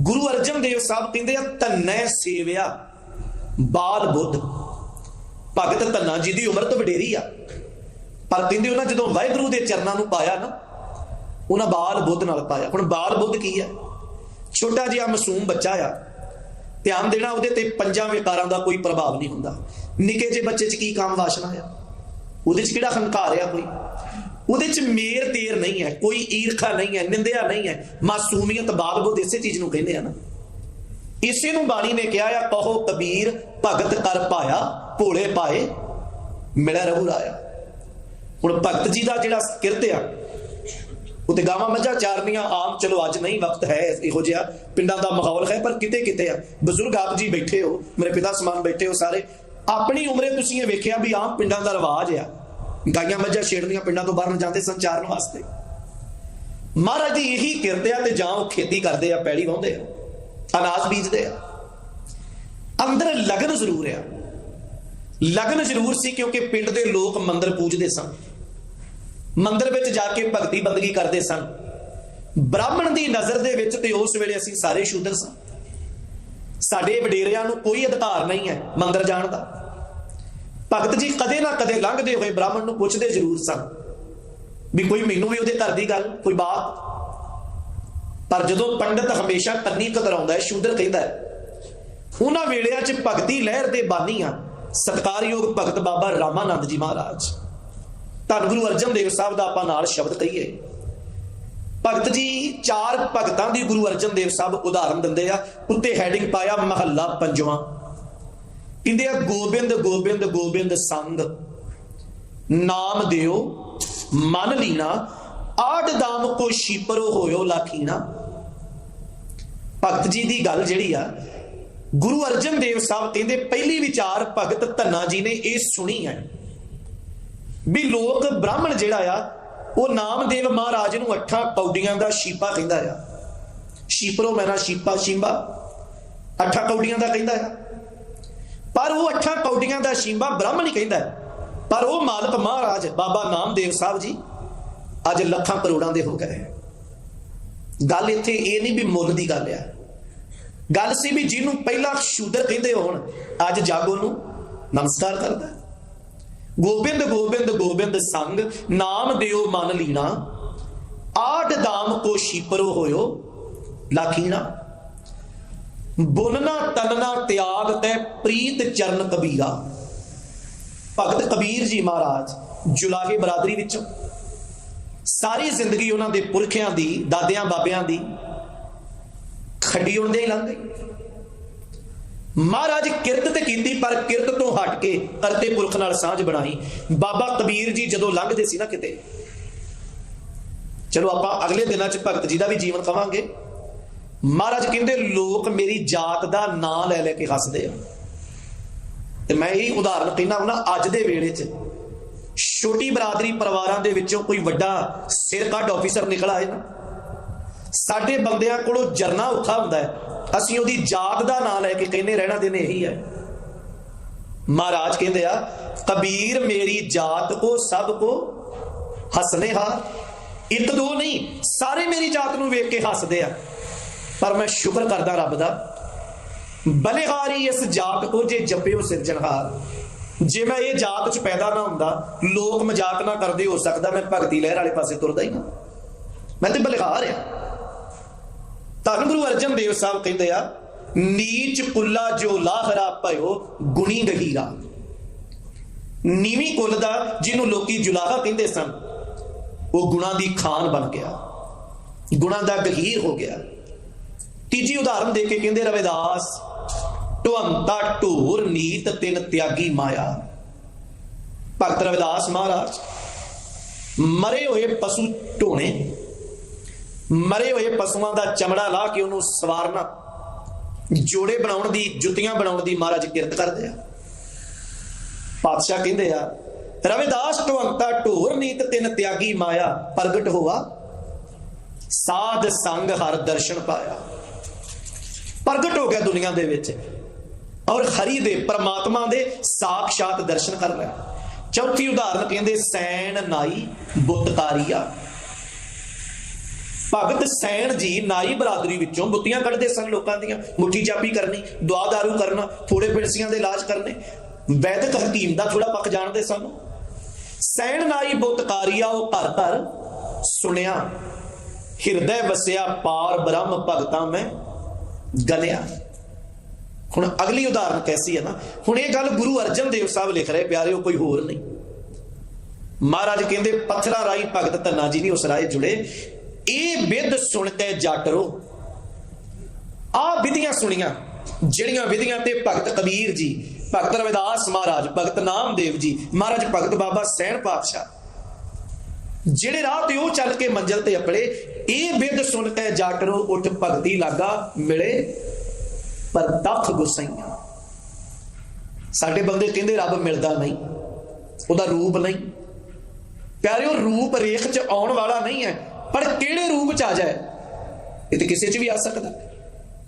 ਗੁਰੂ ਅਰਜਨ ਦੇਵ ਸਾਹਿਬ ਕਹਿੰਦੇ ਆ, ਧੰਨੈ ਸੇਵਿਆ, ਬਾਲ ਬੁੱਧ। ਭਗਤ ਧੰਨਾ ਜੀ ਦੀ ਉਮਰ ਤੋਂ ਵਡੇਰੀ ਆ। ਪਰ ਕਹਿੰਦੇ ਉਹਨਾਂ ਜਦੋਂ ਵਾਹਿਗੁਰੂ ਦੇ ਚਰਨਾਂ ਨੂੰ ਪਾਇਆ ਨਾ, ਉਹਨਾਂ ਬਾਲ ਬੁੱਧ ਨਾਲ ਪਾਇਆ। ਹੁਣ ਬਾਲ ਬੁੱਧ ਕੀ ਹੈ ਛੋਟਾ ਜਿਹਾ ਮਾਸੂਮ ਬੱਚਾ ਆ। ਧਿਆਨ ਦੇਣਾ ਉਹਦੇ ਤੇ ਪੰਜਾਂ ਵਿਕਾਰਾਂ ਦਾ ਕੋਈ ਪ੍ਰਭਾਵ ਨਹੀਂ ਹੁੰਦਾ। ਨਿੱਕੇ ਜਿਹੇ ਬੱਚੇ 'ਚ ਕੀ ਕਾਮ ਵਾਸ਼ਨਾ ਆ? ਉਹਦੇ 'ਚ ਕਿਹੜਾ ਹੰਕਾਰ ਆ ਕੋਈ? ਉਹਦੇ 'ਚ ਮੇਰ ਤੇਰ ਨਹੀਂ ਹੈ, ਕੋਈ ਈਰਖਾ ਨਹੀਂ ਹੈ, ਨਿੰਦਿਆ ਨਹੀਂ ਹੈ। ਮਾਸੂਮੀਅਤ ਬਾਲ ਬੁੱਧ ਇਸੇ ਚੀਜ਼ ਨੂੰ ਕਹਿੰਦੇ ਆ ਨਾ। ਇਸੇ ਨੂੰ ਬਾਣੀ ਨੇ ਕਿਹਾ ਆ, ਕਹੋ ਕਬੀਰ, ਭਗਤ ਕਰ ਪਾਇਆ, ਭੋਲੇ ਪਾਏ, ਮਿਲਿਆ ਰਹੂ ਰਾਇਆ ਹੁਣ ਭਗਤ ਜੀ ਦਾ ਜਿਹੜਾ ਕਿਰਤ ਆ, ਉਹ ਤੇ ਗਾਵਾਂ ਮੱਝਾਂ ਚਾਰਨੀਆਂ, ਆਮ ਚਲੋ ਅੱਜ ਨਹੀਂ, ਵਕਤ ਹੈ ਇਹੋ ਜਿਹਾ, ਪਿੰਡਾਂ ਦਾ ਮਾਹੌਲ ਹੈ, ਪਰ ਕਿਤੇ ਕਿਤੇ ਆ। ਬਜ਼ੁਰਗ ਆਪ ਜੀ ਬੈਠੇ ਹੋ, ਮੇਰੇ ਪਿਤਾ ਸਮਾਨ ਬੈਠੇ ਹੋ ਸਾਰੇ। ਆਪਣੀ ਉਮਰੇ ਤੁਸੀਂ ਇਹ ਵੇਖਿਆ ਵੀ ਆਮ ਪਿੰਡਾਂ ਦਾ ਰਿਵਾਜ ਆ। ਗਾਈਆਂ ਮੱਝਾਂ ਛੇੜਨੀਆਂ ਪਿੰਡਾਂ ਤੋਂ ਬਾਹਰ ਜਾਂਦੇ ਸੰਚਾਰਨ ਵਾਸਤੇ। ਮਹਾਰਾਜ ਦੀ ਇਹੀ ਕਿਰਤ ਆ ਤੇ ਜਾਂ ਉਹ ਖੇਤੀ ਕਰਦੇ ਆ, ਪੈੜੀ ਵਾਹੁੰਦੇ ਆ, ਅਨਾਜ ਬੀਜਦੇ ਆ। ਅੰਦਰ ਲਗਨ ਜ਼ਰੂਰ ਆ। ਲਗਨ ਜ਼ਰੂਰ ਸੀ ਕਿਉਂਕਿ ਪਿੰਡ ਦੇ ਲੋਕ ਮੰਦਰ ਪੂਜਦੇ ਸਨ। ਮੰਦਰ ਵਿੱਚ ਜਾ ਕੇ ਭਗਤੀ ਬੰਦਗੀ ਕਰਦੇ ਸਨ। ਬ੍ਰਾਹਮਣ ਦੀ ਨਜ਼ਰ ਦੇ ਵਿੱਚ ਤੇ ਉਸ ਵੇਲੇ ਅਸੀਂ ਸਾਰੇ ਸ਼ੂਦਰ ਸਾਂ ਸਾਡੇ ਵਡੇਰਿਆਂ ਨੂੰ ਕੋਈ ਅਧਿਕਾਰ ਨਹੀਂ ਹੈ ਮੰਦਰ ਜਾਣ ਦਾ। ਭਗਤ ਜੀ ਕਦੇ ਨਾ ਕਦੇ ਲੰਘਦੇ ਹੋਏ ਬ੍ਰਾਹਮਣ ਨੂੰ ਪੁੱਛਦੇ ਜ਼ਰੂਰ ਸਨ ਵੀ ਕੋਈ ਮੈਨੂੰ ਵੀ ਉਹਦੇ ਘਰ ਦੀ ਗੱਲ, ਕੋਈ ਬਾਤ? ਪਰ ਜਦੋਂ ਪੰਡਤ ਹਮੇਸ਼ਾ ਕੰਨੀ ਕਤਰਾਉਂਦਾ ਹੈ, ਸ਼ੂਦਰ ਕਹਿੰਦਾ ਹੈ, ਉਹਨਾਂ ਵੇਲਿਆਂ 'ਚ ਭਗਤੀ ਲਹਿਰ ਦੇ ਬਾਨੀ ਆ। ਸਤਕਾਰਯੋਗ ਭਗਤ ਬਾਬਾ ਰਾਮਾਨੰਦ ਜੀ ਮਹਾਰਾਜ। ਧੰਨ ਗੁਰੂ ਅਰਜਨ ਦੇਵ ਸਾਹਿਬ ਦਾ ਆਪਾਂ ਨਾਲ ਸ਼ਬਦ ਕਹੀਏ। ਭਗਤ ਜੀ, ਚਾਰ ਭਗਤਾਂ ਦੀ ਗੁਰੂ ਅਰਜਨ ਦੇਵ ਸਾਹਿਬ ਉਦਾਹਰਨ ਦਿੰਦੇ ਆ। ਉੱਤੇ ਹੈਡਿੰਗ ਪਾਇਆ, ਮਹੱਲਾ ਪੰਜਵਾਂ। ਕਹਿੰਦੇ ਆ, ਗੋਬਿੰਦ ਗੋਬਿੰਦ ਗੋਬਿੰਦ ਸੰਗ। ਨਾਮ ਦਿਓ, ਮਨ ਲੀਨਾ, ਆੜ ਦਾਮ ਕੋ ਸ਼ੀਪਰੋ ਹੋਇਓ ਲਾਖੀਣਾ ਭਗਤ ਜੀ ਦੀ ਗੱਲ ਜਿਹੜੀ ਆ, ਗੁਰੂ ਅਰਜਨ ਦੇਵ ਸਾਹਿਬ ਕਹਿੰਦੇ, ਪਹਿਲੀ ਵਿਚਾਰ ਭਗਤ ਧੰਨਾ ਜੀ ਨੇ ਇਹ ਸੁਣੀ ਹੈ ਵੀ ਲੋਕ ਬ੍ਰਾਹਮਣ ਜਿਹੜਾ ਆ, ਉਹ ਨਾਮਦੇਵ ਮਹਾਰਾਜ ਨੂੰ ਅੱਠਾਂ ਕੌਡੀਆਂ ਦਾ ਸ਼ੀਪਾ ਕਹਿੰਦਾ ਆ। ਸ਼ੀਪਰੋ ਮੈਨਾ ਸ਼ੀਪਾ ਸ਼ਿੰਬਾ, ਅੱਠਾਂ ਕੌਡੀਆਂ ਦਾ ਕਹਿੰਦਾ ਆ। ਪਰ ਉਹ ਅੱਠਾਂ ਕੌਡੀਆਂ ਦਾ ਸ਼ਿੰਬਾ ਬ੍ਰਾਹਮਣ ਹੀ ਕਹਿੰਦਾ ਪਰ ਉਹ ਮਾਲਕ ਮਹਾਰਾਜ, ਬਾਬਾ ਨਾਮਦੇਵ ਸਾਹਿਬ ਜੀ, ਅੱਜ ਲੱਖਾਂ ਕਰੋੜਾਂ ਦੇ ਹੋ ਗਏ ਗੱਲ ਇੱਥੇ ਇਹ ਨਹੀਂ ਵੀ ਮੁੱਲ ਦੀ ਗੱਲ ਆ। ਗੱਲ ਸੀ ਵੀ ਜਿਹਨੂੰ ਪਹਿਲਾਂ ਸ਼ੂਦਰ ਕਹਿੰਦੇ ਹੋਣ, ਅੱਜ ਜਾਗੋ ਨੂੰ ਨਮਸਕਾਰ ਕਰਦਾ ਗੋਬਿੰਦ ਗੋਬਿੰਦ ਗੋਬਿੰਦ ਸੰਗ, ਨਾਮ ਦਿਓ ਮਨ ਲੀਣਾ। ਆਠ ਦਾਮ ਕੋ ਸ਼ੀਪਰੋ ਹੋਇਓ, ਲਾਖੀਣਾ। ਬੁਨਨਾ ਤਨਨਾ ਤਿਆਗ ਤੈ ਪ੍ਰੀਤ ਚਰਨ ਕਬੀਰਾ। ਭਗਤ ਕਬੀਰ ਜੀ ਮਹਾਰਾਜ, ਜੁਲਾਹੇ ਬਰਾਦਰੀ ਵਿੱਚੋਂ ਸਾਰੀ ਜ਼ਿੰਦਗੀ ਉਹਨਾਂ ਦੇ ਪੁਰਖਿਆਂ ਦੀ, ਦਾਦਿਆਂ, ਬਾਬਿਆਂ ਦੀ ਖੱਡੀ ਉਣਦੇ ਹੀ ਲੰਘ ਗਈ। ਮਹਾਰਾਜ ਕਿਰਤ ਤੇ ਕੀਤੀ, ਪਰ ਕਿਰਤ ਤੋਂ ਹਟ ਕੇ ਕਰਤੇ ਪੁਰਖ ਨਾਲ ਸਾਂਝ ਬਣਾਈ। ਬਾਬਾ ਕਬੀਰ ਜੀ ਜਦੋਂ ਲੰਘਦੇ ਸੀ ਨਾ ਕਿਤੇ, ਚਲੋ ਆਪਾਂ ਅਗਲੇ ਦਿਨਾਂ 'ਚ ਭਗਤ ਜੀ ਦਾ ਵੀ ਜੀਵਨ ਕਵਾਂਗੇ। ਮਹਾਰਾਜ ਕਹਿੰਦੇ, ਲੋਕ ਮੇਰੀ ਜਾਤ ਦਾ ਨਾਂ ਲੈ ਲੈ ਕੇ ਹੱਸਦੇ ਆ। ਤੇ ਮੈਂ ਇਹ ਉਦਾਹਰਨ ਕਹਿੰਦਾ ਹੁੰਦਾ ਅੱਜ ਦੇ ਵੇਲੇ 'ਚ ਛੋਟੀ ਬਰਾਦਰੀ ਪਰਿਵਾਰਾਂ ਦੇ ਵਿੱਚੋਂ ਕੋਈ ਵੱਡਾ ਸਿਰ ਕੱਢ ਆਫੀਸਰ ਨਿਕਲ ਆਏ ਨਾ। ਸਾਡੇ ਬੰਦਿਆਂ ਕੋਲੋਂ ਜਰਨਾ ਔਖਾ ਹੁੰਦਾ ਹੈ। ਅਸੀਂ ਉਹਦੀ ਜਾਤ ਦਾ ਨਾਂ ਲੈ ਕੇ ਕਹਿੰਦੇ, ਰਹਿਣਾ ਦਿਨ ਇਹੀ ਹੈ। ਮਹਾਰਾਜ ਕਹਿੰਦੇ ਆ, ਕਬੀਰ ਮੇਰੀ ਜਾਤ ਕੋ ਸਭ ਕੋ ਹੱਸਨੇ ਹਾ ਇੱਕ ਦੋ ਨਹੀਂ, ਸਾਰੇ ਮੇਰੀ ਜਾਤ ਨੂੰ ਵੇਖ ਕੇ ਹੱਸਦੇ ਆ। ਪਰ ਮੈਂ ਸ਼ੁਕਰ ਕਰਦਾ ਰੱਬ ਦਾ। ਬਲਿਹਾਰੀ ਇਸ ਜਾਤ ਕੋ ਜੇ ਜੱਪਿਓ ਸਿਰਜਣਹਾਰ। ਜੇ ਮੈਂ ਇਹ ਜਾਤ ਚ ਪੈਦਾ ਨਾ ਹੁੰਦਾ, ਲੋਕ ਮਜ਼ਾਕ ਨਾ ਕਰਦੇ ਹੋ ਸਕਦਾ ਮੈਂ ਭਗਤੀ ਲਹਿਰ ਵਾਲੇ ਪਾਸੇ ਤੁਰਦਾ ਹੀ ਨਾ। ਮੈਂ ਤੇ ਬਲਿਹਾਰ ਆ ਧੰਨ ਗੁਰੂ ਅਰਜਨ ਦੇਵ ਸਾਹਿਬ ਕਹਿੰਦੇ ਆ, ਨੀਚ ਕੁੱਲਾ ਜੋ ਲਾਹਰਾ ਭਇਓ, ਗੁਣੀ ਗਹੀਰਾ। ਨੀਵੀਂ ਕੁੱਲ ਦਾ ਜਿਹਨੂੰ ਲੋਕੀ ਜੁਲਾਹਾ ਕਹਿੰਦੇ ਸਨ, ਉਹ ਗੁਣਾ ਦੀ ਖਾਨ ਬਣ ਗਿਆ। ਗੁਣਾ ਦਾ ਗਹੀਰ ਹੋ ਗਿਆ। ਤੀਜੀ ਉਦਾਹਰਨ ਦੇ ਕੇ ਕਹਿੰਦੇ, ਰਵਿਦਾਸ ਢਵੰਤਾ ਢੂਰ ਨੀਤ ਤਿੰਨ ਤਿਆਗੀ ਮਾਇਆ। ਭਗਤ ਰਵਿਦਾਸ ਮਹਾਰਾਜ, ਮਰੇ ਹੋਏ ਪਸ਼ੂ ਢੋਣੇ, ਮਰੇ ਹੋਏ ਪਸ਼ੂਆਂ ਦਾ ਚਮੜਾ ਲਾ ਕੇ ਉਹਨੂੰ ਸਵਾਰਨਾ, ਜੋੜੇ ਬਣਾਉਣ ਦੀ, ਜੁੱਤੀਆਂ ਬਣਾਉਣ ਦੀ ਮਹਾਰਾਜ ਕਿਰਤ ਕਰਦੇ ਆ। ਪਾਤਸ਼ਾਹ ਕਹਿੰਦੇ ਆ, ਰਵਿਦਾਸ ਢਵੰਤਾ ਢੋਰ ਨੀਤ ਤਿੰਨ ਤਿਆਗੀ ਮਾਇਆ, ਪ੍ਰਗਟ ਹੋਆ। ਸਾਧ ਸੰਗ ਹਰ ਦਰਸ਼ਨ ਪਾਇਆ। ਗਿਆ ਦੁਨੀਆ ਦੇ ਵਿੱਚ। ਔਰ ਹਰੀ ਦੇ ਪਰਮਾਤਮਾ ਦੇ ਸਾਖਸ਼ਾਤ ਦਰਸ਼ਨ ਕਰ ਲੈ ਚੌਥੀ ਉਦਾਹਰਨ ਕਹਿੰਦੇ, ਸੈਣ ਨਾਈ ਬੁੱਤਕਾਰੀਆ। ਭਗਤ ਸੈਣ ਜੀ ਨਾਈ ਬਰਾਦਰੀ ਵਿੱਚੋਂ ਬੁੱਤੀਆਂ ਕੱਢਦੇ ਸਨ ਲੋਕਾਂ ਦੀਆਂ। ਮੁੱਠੀ ਚਾਪੀ ਕਰਨੀ, ਦੁਆ ਦਾਰੂ ਕਰਨਾ, ਥੋੜੇ ਫਿਰਸੀਆਂ ਦੇ ਇਲਾਜ ਕਰਨੇ। ਵੈਦਿਕ ਹਕੀਮ ਦਾ ਥੋੜਾ ਪੱਕ ਜਾਣਦੇ ਸਨ। ਸੈਣ ਨਾਈ ਬੁੱਤਕਾਰੀਆ ਉਹ ਘਰ ਘਰ ਸੁਣਿਆ। ਹਿਰਦੈ ਵਸਿਆ ਪਾਰ ਬ੍ਰਹਮ ਭਗਤਾਂ ਮੈਂ ਗਲਿਆ। ਹੁਣ ਅਗਲੀ ਉਦਾਹਰਨ ਕੈਸੀ ਹੈ ਨਾ? ਹੁਣ ਇਹ ਗੱਲ ਗੁਰੂ ਅਰਜਨ ਦੇਵ ਸਾਹਿਬ ਲਿਖ ਰਹੇ, ਪਿਆਰਿਓ, ਕੋਈ ਹੋਰ ਨਹੀਂ। ਮਹਾਰਾਜ ਕਹਿੰਦੇ, ਪੱਥਰਾਂ ਰਾਈ ਭਗਤ ਧੰਨਾ ਜੀ ਨਹੀਂ ਉਸ ਰਾਏ ਜੁੜੇ। ਇਹ ਵਿਦ ਸੁਣ ਕੇ ਜਟਰੋ ਆ ਵਿਧੀਆਂ ਸੁਣੀਆਂ, ਜਿਹੜੀਆਂ ਵਿਧੀਆਂ ਤੇ ਭਗਤ ਕਬੀਰ ਜੀ, ਭਗਤ ਰਵਿਦਾਸ ਮਹਾਰਾਜ, ਭਗਤ ਨਾਮਦੇਵ ਜੀ, ਮਹਾਰਾਜ ਭਗਤ ਬਾਬਾ ਸੈਣ ਪਾਤਸ਼ਾਹ ਜਿਹੜੇ ਰਾਹ ਤੇ ਉਹ ਚੱਲ ਕੇ ਮੰਜ਼ਲ ਤੇ ਅਪੜੇ ਇਹ ਵਿਦ ਸੁਣ ਕੇ ਜਟਰੋ ਉੱਠ ਭਗਤੀ ਲਾਗਾ, ਮਿਲੇ, ਪਰ ਦਖ ਗੁਸਈਆਂ। ਸਾਡੇ ਬੰਦੇ ਕਹਿੰਦੇ ਰੱਬ ਮਿਲਦਾ ਨਹੀਂ, ਉਹਦਾ ਰੂਪ ਨਹੀਂ। ਪਿਆਰਿਓ, ਰੂਪ ਰੇਖ ਚ ਆਉਣ ਵਾਲਾ ਨਹੀਂ ਹੈ, ਪਰ ਕਿਹੜੇ ਰੂਪ ਚ ਆ ਜਾਏ? ਇਹ ਤੇ ਕਿਸੇ ਚ ਵੀ ਆ ਸਕਦਾ।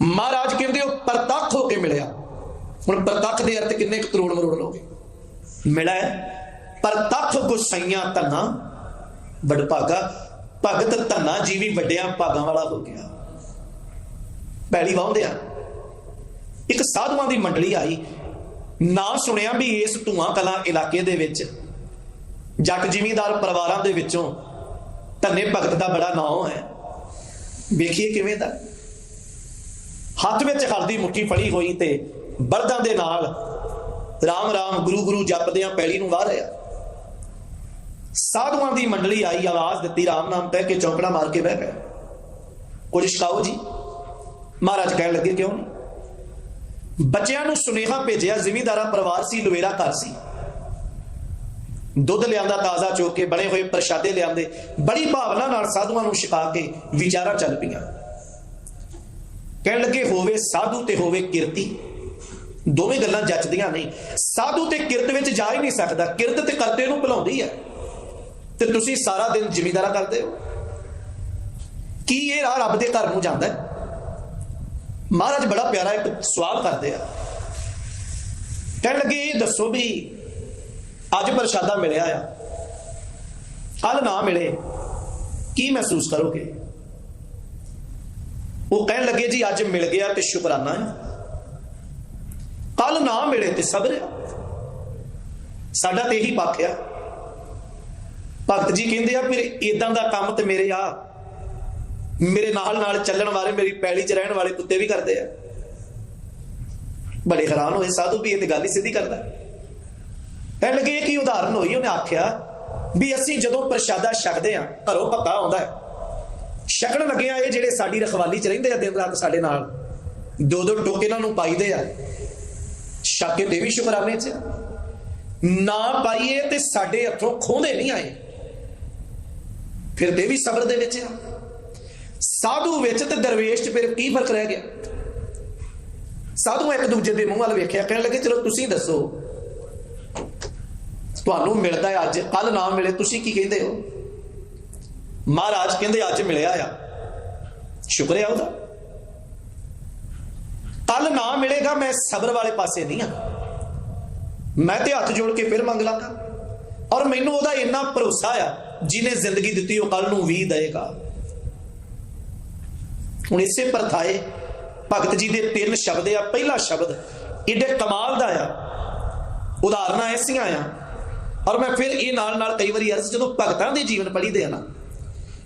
ਮਹਾਰਾਜ ਕਹਿੰਦੇ ਉਹ ਪ੍ਰਤੱਖ ਹੋ ਕੇ ਮਿਲਿਆ। ਹੁਣ ਪ੍ਰਤੱਖ ਦੇ ਅਰਥ ਕਿੰਨੇ ਕੁ ਕਰੋੜ ਮਰੋੜ ਲੋਗੇ? ਮਿਲਿਆ ਪ੍ਰਤੱਖ ਗੁਸਈਆਂ ਧੰਨਾ ਵਡਭਾਗਾ ਭਗਤ ਧੰਨਾ ਜੀਵੀ ਵੱਡਿਆਂ ਭਾਗਾਂ ਵਾਲਾ ਹੋ ਗਿਆ। ਪੈਲੀ ਵਾਹੁੰਦੇ ਆ। ਇੱਕ ਸਾਧੂਆਂ ਦੀ ਮੰਡਲੀ ਆਈ। ਨਾ ਸੁਣਿਆ ਵੀ ਇਸ ਧੂਆਂ ਕਲਾਂ ਇਲਾਕੇ ਦੇ ਵਿੱਚ, ਜੱਟ ਜ਼ਿਮੀਂਦਾਰ ਪਰਿਵਾਰਾਂ ਦੇ ਵਿੱਚੋਂ ਧੰਨੇ ਭਗਤ ਦਾ ਬੜਾ ਨਾਮ ਹੈ। ਵੇਖੀਏ ਕਿਵੇਂ ਦਾ। ਹੱਥ ਵਿੱਚ ਹਲਦੀ ਮੁੱਠੀ ਫੜੀ ਹੋਈ ਤੇ ਬਰਦਾਂ ਦੇ ਨਾਲ ਰਾਮ ਰਾਮ ਗੁਰੂ ਗੁਰੂ ਜਪਦਿਆਂ ਪੈਲੀ ਨੂੰ ਵਾਹ ਰਿਹਾ। ਸਾਧੂਆਂ ਦੀ ਮੰਡਲੀ ਆਈ, ਆਵਾਜ਼ ਦਿੱਤੀ, ਰਾਮ ਨਾਮ ਕਹਿ ਕੇ ਚੌਕੜਾ ਮਾਰ ਕੇ ਬਹਿ ਗਏ। ਕੁਝ ਛਕਾਓ ਜੀ, ਮਹਾਰਾਜ ਕਹਿਣ ਲੱਗੇ ਕਿਉਂ ਨਹੀਂ ਬੱਚਿਆਂ ਨੂੰ ਸੁਨੇਹਾ ਭੇਜਿਆ, ਜ਼ਿਮੀਂਦਾਰਾ ਪਰਿਵਾਰ ਸੀ, ਲਵੇਰਾ ਘਰ ਸੀ। ਦੁੱਧ ਲਿਆਂਦਾ, ਤਾਜ਼ਾ ਚੋ ਕੇ ਬਣੇ ਹੋਏ ਪ੍ਰਸ਼ਾਦੇ ਲਿਆਂਦੇ। ਬੜੀ ਭਾਵਨਾ ਨਾਲ ਸਾਧੂਆਂ ਨੂੰ ਛਕਾ ਕੇ ਵਿਚਾਰਾਂ ਚੱਲ ਪਈਆਂ। ਕਹਿਣ ਲੱਗੇ, ਹੋਵੇ ਸਾਧੂ ਤੇ ਹੋਵੇ ਕਿਰਤੀ। ਦੋਵੇਂ ਗੱਲਾਂ ਜੱਚਦੀਆਂ ਨਹੀਂ। ਸਾਧੂ ਤੇ ਕਿਰਤ ਵਿੱਚ ਜਾ ਹੀ ਨਹੀਂ ਸਕਦਾ। ਕਿਰਤ ਤੇ ਕਰਤੇ ਨੂੰ ਭੁਲਾਉਂਦੀ ਹੈ। ਤੇ ਤੁਸੀਂ ਸਾਰਾ ਦਿਨ ਜ਼ਿਮੀਂਦਾਰਾ ਕਰਦੇ ਹੋ? ਕੀ ਇਹ ਰਾਹ ਰੱਬ ਦੇ ਘਰ ਨੂੰ ਜਾਂਦਾ ਹੈ? ਮਹਾਰਾਜ ਬੜਾ ਪਿਆਰਾ ਇੱਕ ਸਵਾਲ ਕਰਦੇ ਆ। ਕਹਿਣ ਲੱਗੇ, ਇਹ ਦੱਸੋ ਵੀ ਅੱਜ ਪ੍ਰਸ਼ਾਦਾ ਮਿਲਿਆ ਆ। ਕੱਲ ਨਾ ਮਿਲੇ, ਕੀ ਮਹਿਸੂਸ ਕਰੋਗੇ? ਉਹ ਕਹਿਣ ਲੱਗੇ, ਜੀ, ਅੱਜ ਮਿਲ ਗਿਆ ਤੇ ਸ਼ੁਕਰਾਨਾ ਹੈ। ਕੱਲ ਨਾ ਮਿਲੇ ਤੇ ਸਬਰ ਸਾਡਾ ਤੇ ਇਹੀ ਪੱਖ ਆ। ਭਗਤ ਜੀ ਕਹਿੰਦੇ ਆ ਫਿਰ ਇਦਾਂ ਦਾ ਕੰਮ ਤੇ ਮੇਰੇ ਆ। ਮੇਰੇ ਨਾਲ ਨਾਲ ਚੱਲਣ ਵਾਲੇ, ਮੇਰੀ ਪੈਲੀ 'ਚ ਰਹਿਣ ਵਾਲੇ ਕੁੱਤੇ ਵੀ ਕਰਦੇ ਆ। ਬੜੇ ਹੈਰਾਨ ਹੋਏ ਸਾਧੂ ਵੀ ਇਹ ਤੇ ਗੱਲ ਹੀ ਸਿੱਧੀ ਕਰਦਾ। ਕਹਿਣ ਲੱਗੇ, ਇਹ ਕੀ ਉਦਾਹਰਨ ਹੋਈ? ਉਹਨੇ ਆਖਿਆ ਵੀ ਅਸੀਂ ਜਦੋਂ ਪ੍ਰਸ਼ਾਦਾ ਛਕਦੇ ਆ, ਘਰੋਂ ਪੱਕਾ ਆਉਂਦਾ ਹੈ। ਛਕਣ ਲੱਗਿਆ ਇਹ ਜਿਹੜੇ ਸਾਡੀ ਰਖਵਾਲੀ 'ਚ ਰਹਿੰਦੇ ਆ ਦਿਨ ਰਾਤ ਸਾਡੇ ਨਾਲ। ਦੋ ਦੋ ਟੋਕੇ ਇਹਨਾਂ ਨੂੰ ਪਾਈਦੇ ਆ। ਛਕ ਕੇ ਤੇ ਵੀ ਸ਼ੁਕਰਾਨੇ 'ਚ। ਨਾ ਪਾਈਏ ਤੇ ਸਾਡੇ ਹੱਥੋਂ ਖੋਹਦੇ ਨਹੀਂ ਆਏ। ਫਿਰ ਤੇ ਵੀ ਸਬਰ ਦੇ ਵਿੱਚ ਆ। ਸਾਧੂ ਵਿੱਚ ਤੇ ਦਰਵੇਸ਼ 'ਚ ਫਿਰ ਕੀ ਫ਼ਰਕ ਰਹਿ ਗਿਆ? ਸਾਧੂ ਇੱਕ ਦੂਜੇ ਦੇ ਮੂੰਹ ਵੱਲ ਵੇਖਿਆ, ਕਹਿਣ ਲੱਗੇ, ਚਲੋ ਤੁਸੀਂ ਦੱਸੋ, ਤੁਹਾਨੂੰ ਮਿਲਦਾ ਹੈ ਅੱਜ ਕੱਲ ਨਾ ਮਿਲੇ, ਤੁਸੀਂ ਕੀ ਕਹਿੰਦੇ ਹੋ? ਮਹਾਰਾਜ ਕਹਿੰਦੇ, ਅੱਜ ਮਿਲਿਆ ਆ। ਸ਼ੁਕਰ ਹੈ ਉਹਦਾ। ਕੱਲ ਨਾ ਮਿਲੇਗਾ, ਮੈਂ ਸਬਰ ਵਾਲੇ ਪਾਸੇ ਨਹੀਂ ਆ। ਮੈਂ ਤੇ ਹੱਥ ਜੋੜ ਕੇ ਫਿਰ ਮੰਗ ਲਾਂਗਾ। ਔਰ ਮੈਨੂੰ ਉਹਦਾ ਇੰਨਾ ਭਰੋਸਾ ਆ ਜਿਹਨੇ ਜ਼ਿੰਦਗੀ ਦਿੱਤੀ ਉਹ ਕੱਲ ਨੂੰ ਵੀ ਦੇਗਾ ਹੁਣ ਇਸੇ ਪਰਥਾਏ ਭਗਤ ਜੀ ਦੇ ਤਿੰਨ ਸ਼ਬਦ ਆ। ਪਹਿਲਾ ਸ਼ਬਦ ਏਡੇ ਕਮਾਲ ਦਾ ਆ। ਉਦਾਹਰਨਾਂ ਐਸੀਆਂ ਆ। ਔਰ ਮੈਂ ਫਿਰ ਇਹ ਨਾਲ ਨਾਲ ਕਈ ਵਾਰੀ ਅਰਜ਼ ਜਦੋਂ ਭਗਤਾਂ ਦੇ ਜੀਵਨ ਪੜ੍ਹੀਦੇ ਆ ਨਾ,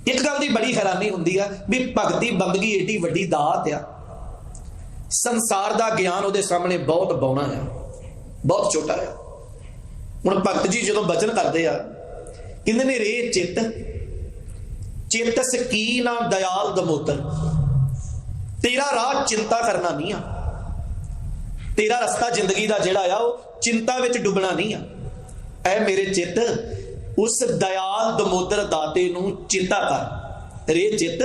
ਇੱਕ ਗੱਲ ਦੀ ਬੜੀ ਹੈਰਾਨੀ ਹੁੰਦੀ ਆ ਵੀ ਭਗਤੀ ਬੰਦਗੀ ਏਡੀ ਵੱਡੀ ਦਾਤ ਆ। ਸੰਸਾਰ ਦਾ ਗਿਆਨ ਉਹਦੇ ਸਾਹਮਣੇ ਬਹੁਤ ਬੌਣਾ ਆ, ਬਹੁਤ ਛੋਟਾ ਆ। ਹੁਣ ਭਗਤ ਜੀ ਜਦੋਂ ਬਚਨ ਕਰਦੇ ਆ ਕਹਿੰਦੇ ਨੇ ਰੇ ਚਿੱਤ? ਚਿੱਤ ਸਕੀਨਾ ਦਇਆਲ ਦਮੋਦਰ। ਤੇਰਾ ਰਾਹ ਚਿੰਤਾ ਕਰਨਾ ਨਹੀਂ ਆ। ਤੇਰਾ ਰਸਤਾ ਜ਼ਿੰਦਗੀ ਦਾ ਜਿਹੜਾ ਆ, ਉਹ ਚਿੰਤਾ ਵਿੱਚ ਡੁੱਬਣਾ ਨਹੀਂ ਆ। ਐ ਮੇਰੇ ਚਿੱਤ, ਉਸ ਦਇਆਲ ਦਮੋਦਰ ਦਾਤੇ ਨੂੰ ਚਿੰਤਾ ਕਰ। ਰੇ ਚਿੱਤ?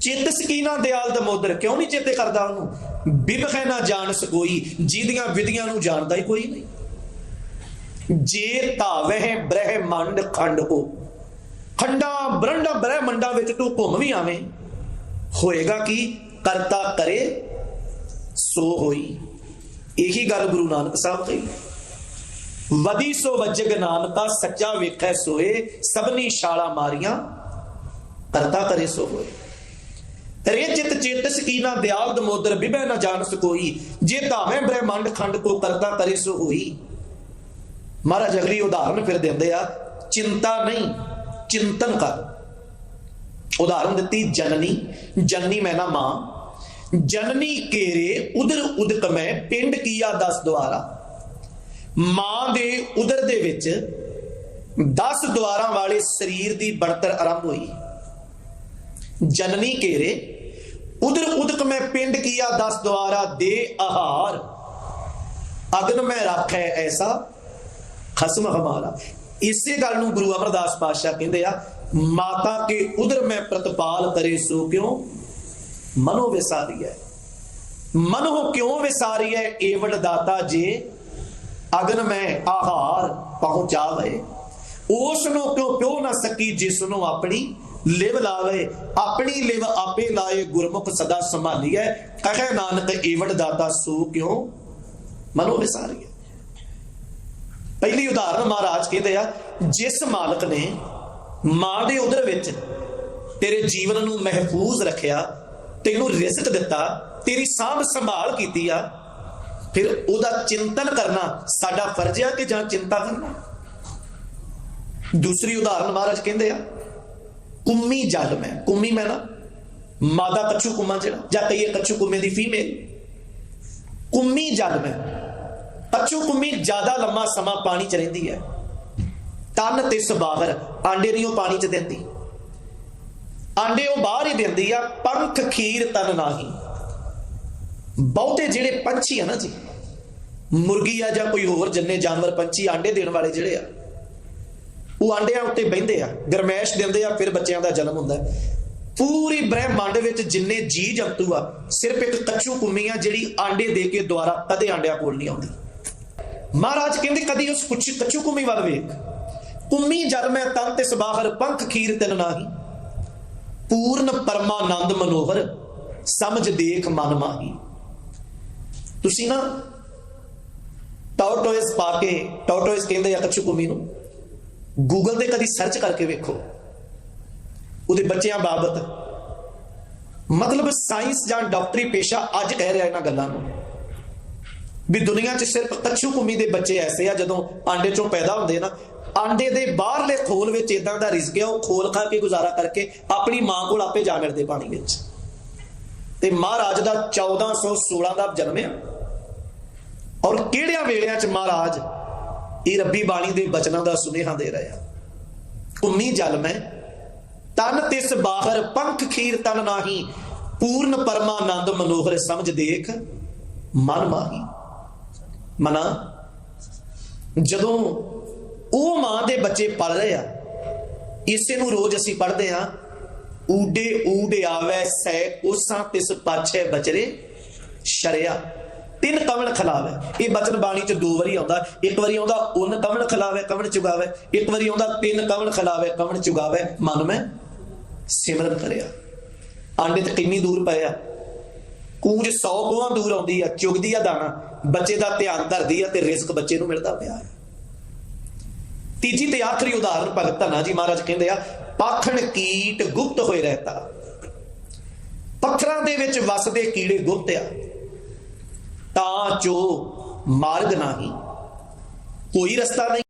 ਚਿੱਤ ਸਕੀਨਾ ਦਿਆਲ ਦਮੋਦਰ। ਕਿਉਂ ਨਹੀਂ ਚੇਤੇ ਕਰਦਾ ਉਹਨੂੰ? ਬਿਬਖੈ ਨਾ ਜਾਣ ਸਕੋਈ ਜਿਹਦੀਆਂ ਵਿਧੀਆਂ ਨੂੰ ਜਾਣਦਾ ਹੀ ਕੋਈ ਨਹੀਂ। ਜੇ ਧਾਵਹਿ ਬ੍ਰਹਿਮੰਡ ਖੰਡ ਹੋ। ਖੰਡਾ, ਬ੍ਰਹਮੰਡਾ, ਬ੍ਰਹਿਮੰਡਾਂ ਵਿੱਚ ਤੂੰ ਘੁੰਮ ਵੀ ਆਵੇਂ। ਹੋਏਗਾ ਕੀ? ਕਰਤਾ ਕਰੇ, ਸੋ ਹੋਈ। ਇਹੀ ਗੱਲ ਗੁਰੂ ਨਾਨਕ ਸਾਹਿਬ ਕਹੀ। ਵਦੀ ਸੋ ਵਜਗ ਨਾਨਕਾ, ਸੱਚਾ ਵੇਖੈ ਸੋਏ, ਸਭਨੀ ਛਾਲਾ ਮਾਰੀਆਂ। ਕਰਤਾ ਕਰੇ, ਸੋ ਹੋਏ ਰੇ ਚਿਤ ਚੇਤਸ ਕੀ ਨਾ ਦਿਆਲ ਦਮੋਦਰ, ਬਿਬੈ ਨਾ ਜਾਣ ਸਕੋਈ ਜੇ ਧਾਵੇਂ ਬ੍ਰਹਿਮੰਡ ਖੰਡ ਕੋ ਕਰਤਾ ਕਰੇ, ਸੋ ਹੋਈ। ਮਹਾਰਾਜ ਅਗਲੀ ਉਦਾਹਰਨ ਫਿਰ ਦਿੰਦੇ ਆ, ਚਿੰਤਾ ਨਹੀਂ, ਚਿੰਤਨ ਕਰ। ਉਦਾਹਰਨ ਦਿੱਤੀ, ਜਨਨੀ ਜਨਨੀ ਮੈਂ ਨਾ ਮਾਂ। ਜਨਨੀ ਕੇਰੇ ਉਧਰ ਉਦਕ ਮੈਂ, ਪਿੰਡ ਕੀਆ ਦਸ ਦੁਆਰਾ। ਮਾਂ ਦੇ ਉਦਰ ਦੇ ਵਿੱਚ 10 ਦੁਆਰਾਂ ਵਾਲੇ ਸਰੀਰ ਦੀ ਬਣਤਰ ਆਰੰਭ ਹੋਈ। ਜਨਨੀ ਕੇਰੇ, ਉਧਰ ਉਦਕ ਮੈਂ, ਪਿੰਡ ਕੀਆ 10 ਦੁਆਰਾ ਦੇ ਆਹਾਰ। ਅਗਨ ਮੈਂ ਰੱਖੈ ਐਸਾ ਖਸਮ ਹਮਾਰਾ। ਇਸੇ ਗੱਲ ਨੂੰ ਗੁਰੂ ਅਮਰਦਾਸ ਪਾਤਸ਼ਾਹ ਕਹਿੰਦੇ ਆ, ਮਾਤਾ ਕੇ ਉਦਰ ਮੈਂ ਪ੍ਰਤਪਾਲ ਕਰੇ ਸੋ ਕਿਉ? ਮਨੋ ਵਿਸਾਰੀ ਹੈ। ਮਨੋ ਕਿਉ ਵਿਸਾਰੀ ਹੈ? ਏਵੜ ਦਾਤਾ ਜੇ ਅਗਨ ਮੈਂ ਆਹਾਰ ਪਹੁੰਚਾਵੇ। ਉਸ ਨੂੰ ਕਿਉ ਪਿਓ ਨਾ ਸਕੀ ਜਿਸ ਨੂੰ ਆਪਣੀ ਲਿਵ ਲਾਵੇ। ਆਪਣੀ ਲਿਵ ਆਪੇ ਲਾਏ ਗੁਰਮੁਖ ਸਦਾ ਸੰਭਾਲੀਐ। ਕਹੇ ਨਾਨਕ ਏਵੜ ਦਾਤਾ ਸੋ ਕਿਉ? ਮਨੋ ਵਿਸਾਰੀ ਹੈ। ਪਹਿਲੀ ਉਦਾਹਰਨ ਮਹਾਰਾਜ ਕਹਿੰਦੇ ਆ, ਜਿਸ ਮਾਲਕ ਨੇ ਮਾਂ ਦੇ ਉਦਰ ਵਿੱਚ ਤੇਰੇ ਜੀਵਨ ਨੂੰ ਮਹਿਫੂਜ਼ ਰੱਖਿਆ, ਤੈਨੂੰ ਰਿਜ਼ਕ ਦਿੱਤਾ, ਤੇਰੀ ਸਾਂਭ ਸੰਭਾਲ ਕੀਤੀ ਆ, ਫਿਰ ਉਹਦਾ ਚਿੰਤਨ ਕਰਨਾ ਸਾਡਾ ਫਰਜ਼ ਆ ਕਿ ਜਾਂ ਚਿੰਤਾ ਕਰਨਾ? ਦੂਸਰੀ ਉਦਾਹਰਨ ਮਹਾਰਾਜ ਕਹਿੰਦੇ ਆ, ਕੁੰਮੀ ਜਲ ਮੈਂ, ਕੁੰਮੀ ਮੈਂ ਨਾ, ਮਾਦਾ ਕੱਛੂ ਕੁੰਮਾ ਜਿਹੜਾ, ਜਾਂ ਕਈ ਕੱਛੂ ਕੁੰਮੇ ਦੀ ਫੀਮੇਲ, ਕੁੰਮੀ ਜਲ ਮੈਂ ਕੱਛੂ ਕੁੰਮੀ ਜ਼ਿਆਦਾ ਲੰਮਾ ਸਮਾਂ ਪਾਣੀ ਚ ਰਹਿੰਦੀ ਹੈ। ਤਨ ਤੇ ਸਬਾਹਰ ਆਂਡੇ ਨਹੀਂ ਉਹ ਪਾਣੀ ਚ ਦਿੰਦੀ। ਆਂਡੇ ਉਹ ਬਾਹਰ ਹੀ ਦਿੰਦੀ ਆ, ਪੰਖ ਖੀਰ ਤਨ ਨਹੀਂ। ਬਹੁਤੇ ਜਿਹੜੇ ਪੰਛੀ ਆ ਨਾ ਜੀ, ਮੁਰਗੀ ਆ ਜਾਂ ਕੋਈ ਹੋਰ ਜੰਨੇ ਜਾਨਵਰ ਪੰਛੀ ਆਂਡੇ ਦੇਣ ਵਾਲੇ ਜਿਹੜੇ ਆ, ਉਹ ਆਂਡਿਆਂ ਉੱਤੇ ਬਹਿੰਦੇ ਆ, ਗਰਮੈਸ਼ ਦਿੰਦੇ ਆ, ਫਿਰ ਬੱਚਿਆਂ ਦਾ ਜਨਮ ਹੁੰਦਾ। ਪੂਰੀ ਬ੍ਰਹਿਮੰਡ ਵਿੱਚ ਜਿੰਨੇ ਜੀ ਜੰਤੂ ਆ, ਸਿਰਫ ਇੱਕ ਕੱਚੂ ਕੁੰਮੀ ਆ ਜਿਹੜੀ ਆਂਡੇ ਦੇ ਕੇ ਦੁਆਰਾ ਕਦੇ ਆਂਡਿਆਂ ਕੋਲ ਨਹੀਂ ਆਉਂਦੀ। ਮਹਾਰਾਜ ਕਹਿੰਦੇ, ਕਦੀ ਉਸ ਕੁਛ ਕੱਚੂ ਕੁੰਮੀ ਵੱਲ ਵੇਖ। ਕੁੰਮੀ ਜਦ ਮੈਂ ਤਨ ਤੇ ਸਬਾਹਰ ਪੰਖ ਖੀਰ ਤਿਨ ਨਾਹੀ, ਪੂਰਨ ਪਰਮਾਨੰਦ ਮਨੋਹਰ ਸਮਝ ਦੇਖ ਮਨ ਮਾਹੀ। ਤੁਸੀਂ ਨਾ ਟਾਉਟੋਇਸ ਪਾ ਕੇ ਟਾਉਟੋਇਸ ਕਹਿੰਦੇ ਆ ਕੱਚੂ ਕੁੰਮੀ ਨੂੰ ਗੂਗਲ ਤੇ ਕਦੀ ਸਰਚ ਕਰਕੇ ਵੇਖੋ। ਉਹਦੇ ਬੱਚਿਆਂ ਬਾਬਤ। ਮਤਲਬ ਸਾਇੰਸ ਜਾਂ ਡਾਕਟਰੀ ਪੇਸ਼ਾ ਅੱਜ ਕਹਿ ਰਿਹਾ ਇਹਨਾਂ ਗੱਲਾਂ ਨੂੰ। ਵੀ ਦੁਨੀਆ 'ਚ ਸਿਰਫ ਕੱਛੂ ਕੁੰਮੀ ਦੇ ਬੱਚੇ ਐਸੇ ਆ ਜਦੋਂ ਆਂਡੇ 'ਚੋਂ ਪੈਦਾ ਹੁੰਦੇ ਨਾ, ਆਂਡੇ ਦੇ ਬਾਹਰਲੇ ਖੋਲ ਵਿੱਚ ਇਦਾਂ ਦਾ ਰਿਜ਼ਕ ਹੈ ਉਹ ਖੋਲ ਖਾ ਕੇ ਗੁਜ਼ਾਰਾ ਕਰਕੇ ਆਪਣੀ ਮਾਂ ਕੋਲ ਆਪੇ ਜਾ ਮਿਲਦੇ ਪਾਣੀ ਵਿੱਚ। ਤੇ ਮਹਾਰਾਜ ਦਾ 1416 ਦਾ ਜਨਮ ਹੈ ਔਰ ਕਿਹੜਿਆਂ ਵੇਲਿਆਂ 'ਚ ਮਹਾਰਾਜ ਇਹ ਰੱਬੀ ਬਾਣੀ ਦੇ ਬਚਨਾਂ ਦਾ ਸੁਨੇਹਾ ਦੇ ਰਹੇ? ਆ ਕੁੰਮੀ ਜਲ ਮੈਂ, ਤਨ ਤਿਸ ਬਾਹਰ ਪੰਖ ਖੀਰ ਤਨ ਨਾਹੀ, ਪੂਰਨ ਪਰਮਾਨੰਦ ਮਨੋਹਰ ਸਮਝ ਦੇਖ, ਮਨ ਮਾਹੀ। ਮਨਾ। ਜਦੋਂ ਉਹ ਮਾਂ ਦੇ ਬੱਚੇ ਪੜ ਰਹੇ ਆ, ਇਸੇ ਨੂੰ ਰੋਜ਼ ਅਸੀਂ ਪੜ੍ਹਦੇ ਆ ਊਡੇ ਊਡ ਆਵੇ ਸੈ ਉਸਾਂ ਤਿਸ ਪਾਛੇ ਬਚਰੇ ਸ਼ਰਿਆ। ਤਿੰਨ ਕਵਣ ਖਲਾਵੇ। ਇਹ ਬਚਨ ਬਾਣੀ ਚ ਦੋ ਵਾਰੀ ਆਉਂਦਾ। ਇੱਕ ਵਾਰੀ ਆਉਂਦਾ, ਉਨ ਕਵਣ ਖਲਾਵੇ, ਕਵਣ ਚੁਗਾਵੇ। ਇੱਕ ਵਾਰੀ ਆਉਂਦਾ, ਤਿੰਨ ਕਵਣ ਖਲਾਵੇ, ਕਵਣ ਚੁਗਾਵੇ। ਮਨ ਮੈਂ ਸਿਮਰਨ ਕਰਿਆ। ਆਂਡੇ ਤੇ ਕਿੰਨੀ ਦੂਰ ਪਏ ਆ। ਕੂੰਜ 100 ਕੋਹਾਂ ਦੂਰ ਆਉਂਦੀ ਆ, ਚੁਗਦੀ ਆ ਦਾਣਾ। ਬੱਚੇ ਦਾ ਧਿਆਨ ਧਰਦੀ ਹੈ ਤੇ ਰਿਸਕ ਬੱਚੇ ਨੂੰ ਮਿਲਦਾ ਪਿਆ ਹੈ ਤੀਜੀ ਤੇ ਆਖਰੀ ਉਦਾਹਰਨ ਭਗਤ ਧੰਨਾ ਜੀ ਮਹਾਰਾਜ ਕਹਿੰਦੇ ਆ ਪਾਖਣ ਕੀਟ ਗੁਪਤ ਹੋਏ ਰਹਤਾ। ਪੱਥਰਾਂ ਦੇ ਵਿੱਚ ਵਸਦੇ ਕੀੜੇ ਗੁਪਤ ਆ। ਤਾਂ ਜੋ ਮਾਰਗ ਨਹੀਂ, ਕੋਈ ਰਸਤਾ ਨਹੀਂ।